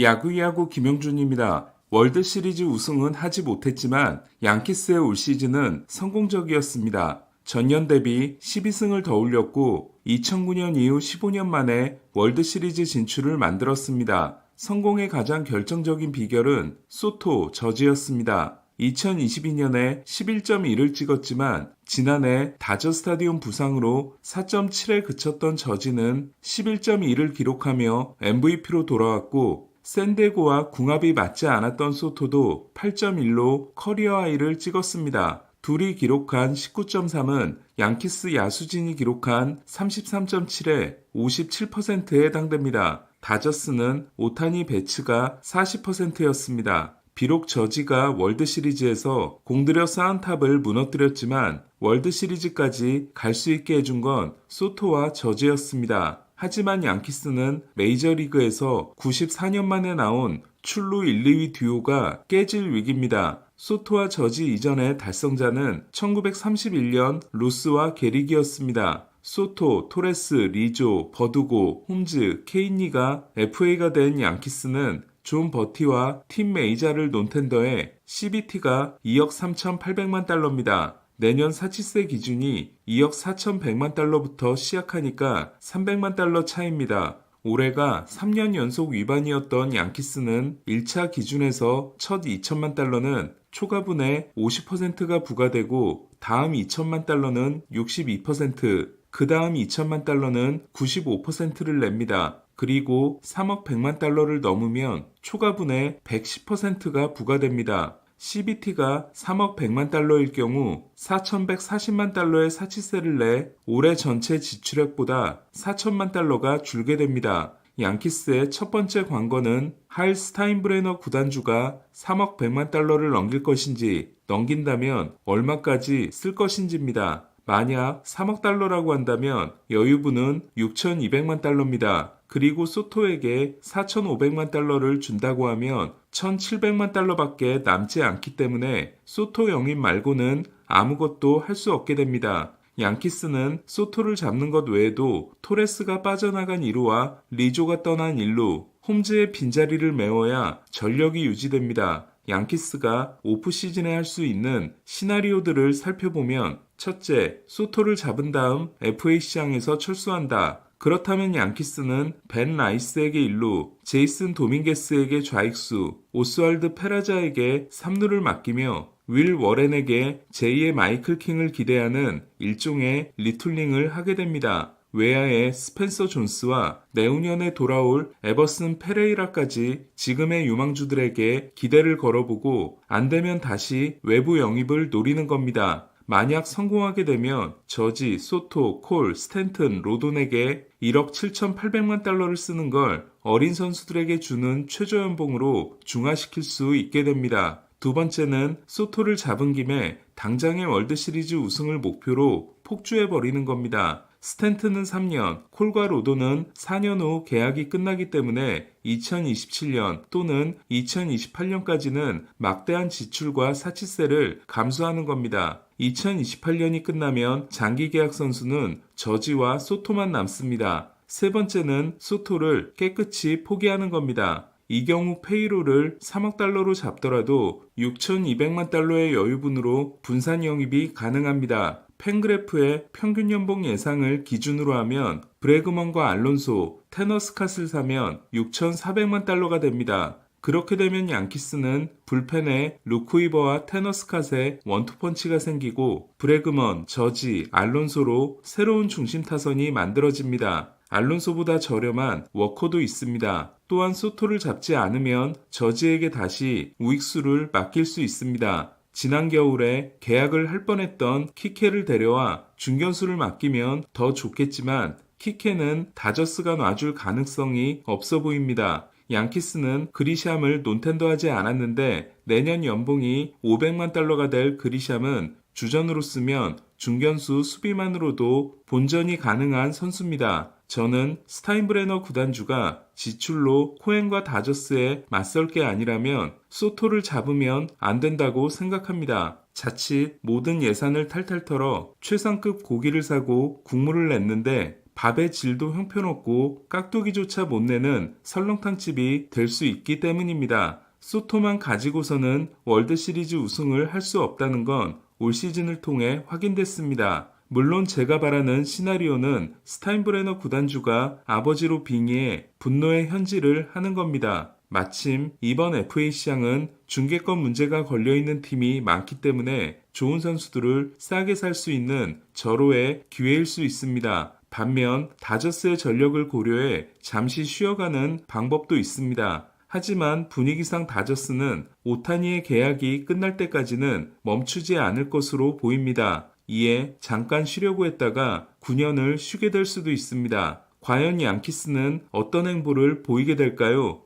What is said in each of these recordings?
야구야구 김영준입니다. 월드 시리즈 우승은 하지 못했지만 양키스의 올 시즌은 성공적이었습니다. 전년 대비 12승을 더 올렸고 2009년 이후 15년 만에 월드 시리즈 진출을 만들었습니다. 성공의 가장 결정적인 비결은 소토 저지였습니다. 2022년에 11.1을 찍었지만 지난해 다저 스타디움 부상으로 4.7에 그쳤던 저지는 11.1을 기록하며 MVP로 돌아왔고 샌데고와 궁합이 맞지 않았던 소토도 8.1로 커리어 하이를 찍었습니다. 둘이 기록한 19.3은 양키스 야수진이 기록한 33.7에 57%에 해당됩니다. 다저스는 오타니 배츠가 40%였습니다. 비록 저지가 월드 시리즈에서 공들여 쌓은 탑을 무너뜨렸지만 월드 시리즈까지 갈 수 있게 해준 건 소토와 저지였습니다. 하지만 양키스는 메이저리그에서 94년 만에 나온 출루 1, 2위 듀오가 깨질 위기입니다. 소토와 저지 이전의 달성자는 1931년 루스와 게릭이었습니다. 소토, 토레스, 리조, 버두고, 홈즈, 케인니가 FA가 된 양키스는 존 버티와 팀 메이자를 논텐더에 CBT가 2억 3,800만 달러입니다. 내년 사치세 기준이 2억 4,100만 달러부터 시작하니까 300만 달러 차입니다. 올해가 3년 연속 위반이었던 양키스는 1차 기준에서 첫 2천만 달러는 초과분의 50%가 부과되고 다음 2천만 달러는 62%, 그 다음 2천만 달러는 95%를 냅니다. 그리고 3억 100만 달러를 넘으면 초과분의 110%가 부과됩니다. CBT가 3억 100만 달러일 경우 4,140만 달러의 사치세를 내 올해 전체 지출액보다 4천만 달러가 줄게 됩니다. 양키스의 첫 번째 관건은 하일 스타인브레너 구단주가 3억 100만 달러를 넘길 것인지 넘긴다면 얼마까지 쓸 것인지입니다. 만약 3억 달러라고 한다면 여유분은 6,200만 달러입니다. 그리고 소토에게 4,500만 달러를 준다고 하면 1,700만 달러밖에 남지 않기 때문에 소토 영입 말고는 아무것도 할 수 없게 됩니다. 양키스는 소토를 잡는 것 외에도 토레스가 빠져나간 1루와 리조가 떠난 1루, 홈즈의 빈자리를 메워야 전력이 유지됩니다. 양키스가 오프 시즌에 할 수 있는 시나리오들을 살펴보면 첫째, 소토를 잡은 다음 FA 시장에서 철수한다. 그렇다면 양키스는 벤 라이스에게 1루, 제이슨 도밍게스에게 좌익수, 오스왈드 페라자에게 3루를 맡기며 윌 워렌에게 제2의 마이클 킹을 기대하는 일종의 리툴링을 하게 됩니다. 외야의 스펜서 존스와 내후년에 돌아올 에버슨 페레이라까지 지금의 유망주들에게 기대를 걸어보고 안 되면 다시 외부 영입을 노리는 겁니다. 만약 성공하게 되면 저지, 소토, 콜, 스탠튼, 로돈에게 1억 7,800만 달러를 쓰는 걸 어린 선수들에게 주는 최저 연봉으로 중화시킬 수 있게 됩니다. 두 번째는 소토를 잡은 김에 당장의 월드 시리즈 우승을 목표로 폭주해버리는 겁니다. 스탠트는 3년, 콜과 로도는 4년 후 계약이 끝나기 때문에 2027년 또는 2028년까지는 막대한 지출과 사치세를 감수하는 겁니다. 2028년이 끝나면 장기 계약 선수는 저지와 소토만 남습니다. 세 번째는 소토를 깨끗이 포기하는 겁니다. 이 경우 페이로를 3억 달러로 잡더라도 6,200만 달러의 여유분으로 분산 영입이 가능합니다. 팬그래프의 평균 연봉 예상을 기준으로 하면 브레그먼과 알론소, 테너스캇을 사면 6,400만 달러가 됩니다. 그렇게 되면 양키스는 불펜에 루크이버와 테너스캇의 원투펀치가 생기고 브레그먼, 저지, 알론소로 새로운 중심 타선이 만들어집니다. 알론소보다 저렴한 워커도 있습니다. 또한 소토를 잡지 않으면 저지에게 다시 우익수를 맡길 수 있습니다. 지난 겨울에 계약을 할 뻔했던 키케를 데려와 중견수를 맡기면 더 좋겠지만 키케는 다저스가 놔줄 가능성이 없어 보입니다. 양키스는 그리샴을 논텐더하지 않았는데 내년 연봉이 500만 달러가 될 그리샴은 주전으로 쓰면 중견수 수비만으로도 본전이 가능한 선수입니다. 저는 스타인브레너 구단주가 지출로 코엔과 다저스에 맞설 게 아니라면 소토를 잡으면 안 된다고 생각합니다. 자칫 모든 예산을 탈탈 털어 최상급 고기를 사고 국물을 냈는데 밥의 질도 형편없고 깍두기조차 못 내는 설렁탕집이 될 수 있기 때문입니다. 소토만 가지고서는 월드 시리즈 우승을 할 수 없다는 건 올 시즌을 통해 확인됐습니다. 물론 제가 바라는 시나리오는 스타인브레너 구단주가 아버지로 빙의해 분노의 현지를 하는 겁니다. 마침 이번 FA 시장은 중계권 문제가 걸려있는 팀이 많기 때문에 좋은 선수들을 싸게 살 수 있는 절호의 기회일 수 있습니다. 반면 다저스의 전력을 고려해 잠시 쉬어가는 방법도 있습니다. 하지만 분위기상 다저스는 오타니의 계약이 끝날 때까지는 멈추지 않을 것으로 보입니다. 이에 잠깐 쉬려고 했다가 9년을 쉬게 될 수도 있습니다. 과연 양키스는 어떤 행보를 보이게 될까요?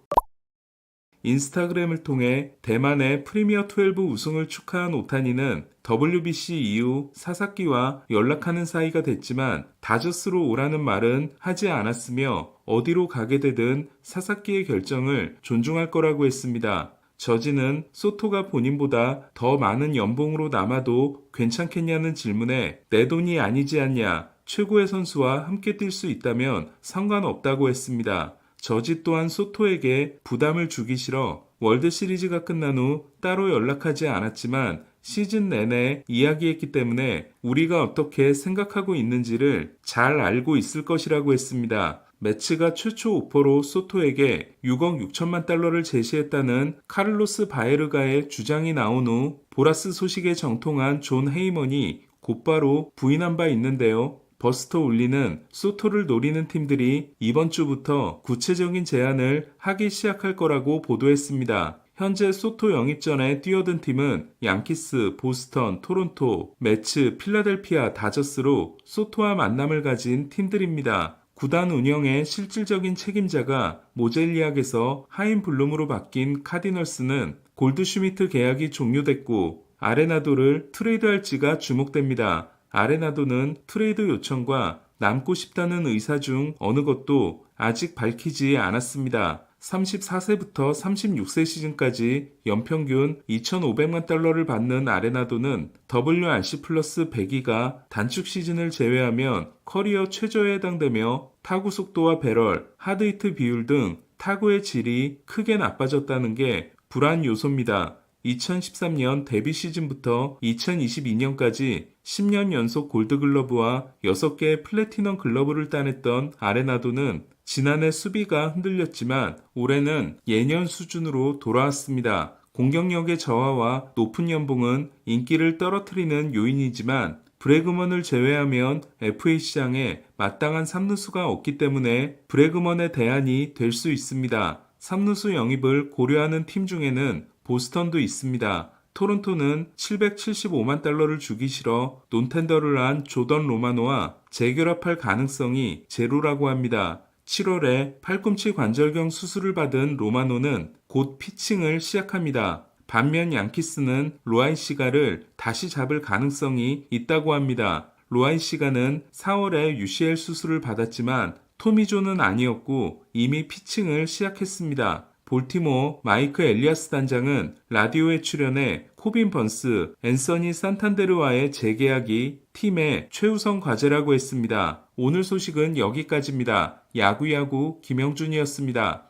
인스타그램을 통해 대만의 프리미어 12 우승을 축하한 오타니는 WBC 이후 사사키와 연락하는 사이가 됐지만 다저스로 오라는 말은 하지 않았으며 어디로 가게 되든 사사키의 결정을 존중할 거라고 했습니다. 저지는 소토가 본인보다 더 많은 연봉으로 남아도 괜찮겠냐는 질문에 내 돈이 아니지 않냐 최고의 선수와 함께 뛸 수 있다면 상관없다고 했습니다. 저지 또한 소토에게 부담을 주기 싫어 월드 시리즈가 끝난 후 따로 연락하지 않았지만 시즌 내내 이야기했기 때문에 우리가 어떻게 생각하고 있는지를 잘 알고 있을 것이라고 했습니다. 매츠가 최초 오퍼로 소토에게 6억 6천만 달러를 제시했다는 카를로스 바에르가의 주장이 나온 후 보라스 소식에 정통한 존 헤이먼이 곧바로 부인한 바 있는데요. 버스터 울리는 소토를 노리는 팀들이 이번 주부터 구체적인 제안을 하기 시작할 거라고 보도했습니다. 현재 소토 영입전에 뛰어든 팀은 양키스, 보스턴, 토론토, 매츠, 필라델피아, 다저스로 소토와 만남을 가진 팀들입니다. 구단 운영의 실질적인 책임자가 모젤리악에서 하인 블룸으로 바뀐 카디널스는 골드슈미트 계약이 종료됐고 아레나도를 트레이드할지가 주목됩니다. 아레나도는 트레이드 요청과 남고 싶다는 의사 중 어느 것도 아직 밝히지 않았습니다. 34세부터 36세 시즌까지 연평균 2,500만 달러를 받는 아레나도는 WRC 플러스 102가 단축 시즌을 제외하면 커리어 최저에 해당되며 타구 속도와 배럴, 하드히트 비율 등 타구의 질이 크게 나빠졌다는 게 불안 요소입니다. 2013년 데뷔 시즌부터 2022년까지 10년 연속 골드글러브와 6개의 플래티넘 글러브를 따냈던 아레나도는 지난해 수비가 흔들렸지만 올해는 예년 수준으로 돌아왔습니다. 공격력의 저하와 높은 연봉은 인기를 떨어뜨리는 요인이지만 브레그먼을 제외하면 FA 시장에 마땅한 삼루수가 없기 때문에 브레그먼의 대안이 될 수 있습니다. 삼루수 영입을 고려하는 팀 중에는 보스턴도 있습니다. 토론토는 775만 달러를 주기 싫어 논텐더를 한 조던 로마노와 재결합할 가능성이 제로라고 합니다. 7월에 팔꿈치 관절경 수술을 받은 로마노는 곧 피칭을 시작합니다. 반면 양키스는 로아이 시가를 다시 잡을 가능성이 있다고 합니다. 로아이 시가는 4월에 UCL 수술을 받았지만 토미조는 아니었고 이미 피칭을 시작했습니다. 볼티모어 마이크 엘리아스 단장은 라디오에 출연해 코빈 번스, 앤서니 산탄데르와의 재계약이 팀의 최우선 과제라고 했습니다. 오늘 소식은 여기까지입니다. 야구야구 김영준이었습니다.